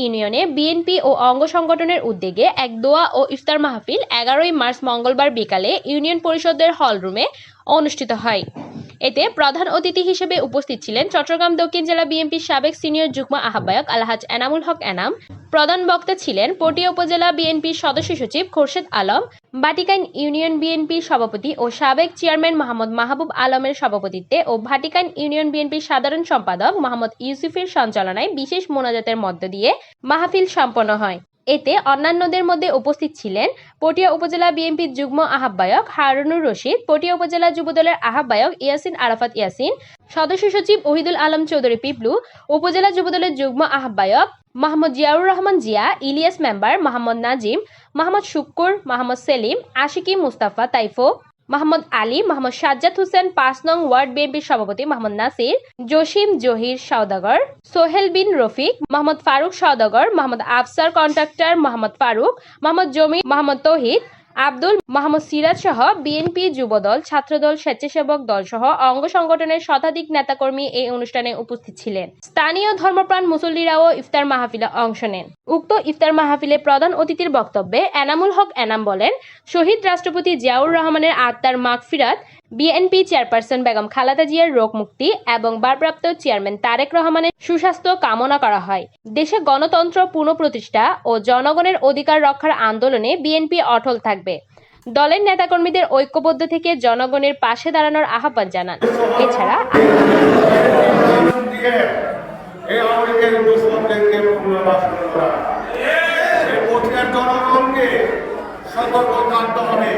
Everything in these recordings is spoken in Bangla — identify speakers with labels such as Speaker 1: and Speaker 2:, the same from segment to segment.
Speaker 1: ইউনিয়নে বিএনপি ও অঙ্গ সংগঠনের উদ্যোগে এক দোয়া ও ইফতার মাহফিল এগারোই মার্চ মঙ্গলবার বিকালে ইউনিয়ন পরিষদের হল রুমে অনুষ্ঠিত হয়। এতে প্রধান অতিথি হিসেবে উপস্থিত ছিলেন চট্টগ্রাম দক্ষিণ জেলা বিএনপির সাবেক সিনিয়র যুগ্ম আহ্বায়ক আলহাজ এনামুল হক এনাম। প্রধান বক্তা ছিলেন পটিয়া উপজেলা বিএনপির সদস্য সচিব খোরশেদ আলম, ভাটিকান ইউনিয়ন বিএনপির সভাপতি ও সাবেক চেয়ারম্যান মোহাম্মদ মাহবুব আলমের সভাপতিত্বে ও ভাটিকান ইউনিয়ন বিএনপির সাধারণ সম্পাদক মোহাম্মদ ইউসুফের সঞ্চালনায় বিশেষ মোনাজাতের মধ্য দিয়ে মাহফিল সম্পন্ন হয়। এতে অন্যান্যদের মধ্যে উপস্থিত ছিলেন পটিয়া উপজেলা বিএনপির যুগ্ম আহ্বায়ক হারুনুর রশিদ, পটিয়া উপজেলা যুবদলের আহ্বায়ক ইয়াসিন আরাফাত ইয়াসিন, সদস্য সচিব ওহিদুল আলম চৌধুরী পিপলু উপজেলা যুবদলের যুগ্ম আহ্বায়ক মোহাম্মদ জিয়াউর রহমান জিয়া, ইলিয়াস মেম্বার মোহাম্মদ নাজিম মোহাম্মদ শুক্কুর মোহাম্মদ সেলিম, আশিকি মুস্তাফা তাইফো। মোহাম্মদ আলী, মোহাম্মদ সাজ্জাদ হোসেন, পাঁচ নং ওয়ার্ড বিএনপির সভাপতি মোহাম্মদ নাসির, জসিম জহির সওদাগর, সোহেল বিন রফিক, মোহাম্মদ ফারুক সওদাগর, মোহাম্মদ আফসার কন্ট্রাক্টর মোহাম্মদ ফারুক, মোহাম্মদ জমি, মোহাম্মদ তৌহিদ আব্দুল মাহমুদ সিরাজ সহ বিএনপি যুবদল, ছাত্রদল, স্বেচ্ছাসেবক দল সহ অঙ্গ সংগঠনের শতাধিক নেতাকর্মী এই অনুষ্ঠানে উপস্থিত ছিলেন। স্থানীয় ধর্মপ্রাণ মুসল্লিরাও ইফতার মাহফিলে অংশ নেন। উক্ত ইফতার মাহফিলে প্রধান অতিথির বক্তব্যে এনামুল হক এনাম বলেন, শহীদ রাষ্ট্রপতি জিয়াউর রহমানের আত্মার মাগফিরাত বিএনপি চেয়ারপারসন বেগম খালেদা জিয়ার রোগ মুক্তি এবং ভারপ্রাপ্ত চেয়ারম্যান তারেক রহমানের সুস্বাস্থ্য কামনা করা হয় দেশে গণতন্ত্র পুনঃপ্রতিষ্ঠা ও জনগণের অধিকার রক্ষার আন্দোলনে বিএনপি অটল থাকবে দলের নেতাকর্মীদের ঐক্যবদ্ধ থেকে জনগণের পাশে দাঁড়ানোর আহ্বান জানান এছাড়া
Speaker 2: জনগণকে সতর্ক থাকতে হবে।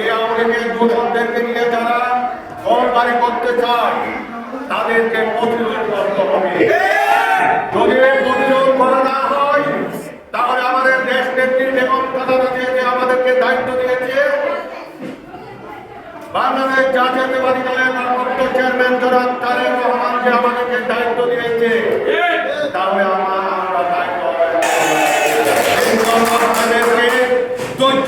Speaker 2: এই আওয়ামী লীগের দুশ্মনদেরকে নিয়ে যারা ঘর করতে চায়, তাদেরকে প্রতিরোধ করতে হবে। যদি প্রতিরোধ করা না হয়, তাহলে আমাদের দেশ নেত্রী বেগম খালেদা যে আমাদেরকে দায়িত্ব দিয়েছে, বাংলাদেশ জাতীয়তাবাদী দলের ভারপ্রাপ্ত চেয়ারম্যান জনাব তারেক রহমান যে আমাদেরকে দায়িত্ব দিয়েছে, তাহলে আমরা দায়িত্ব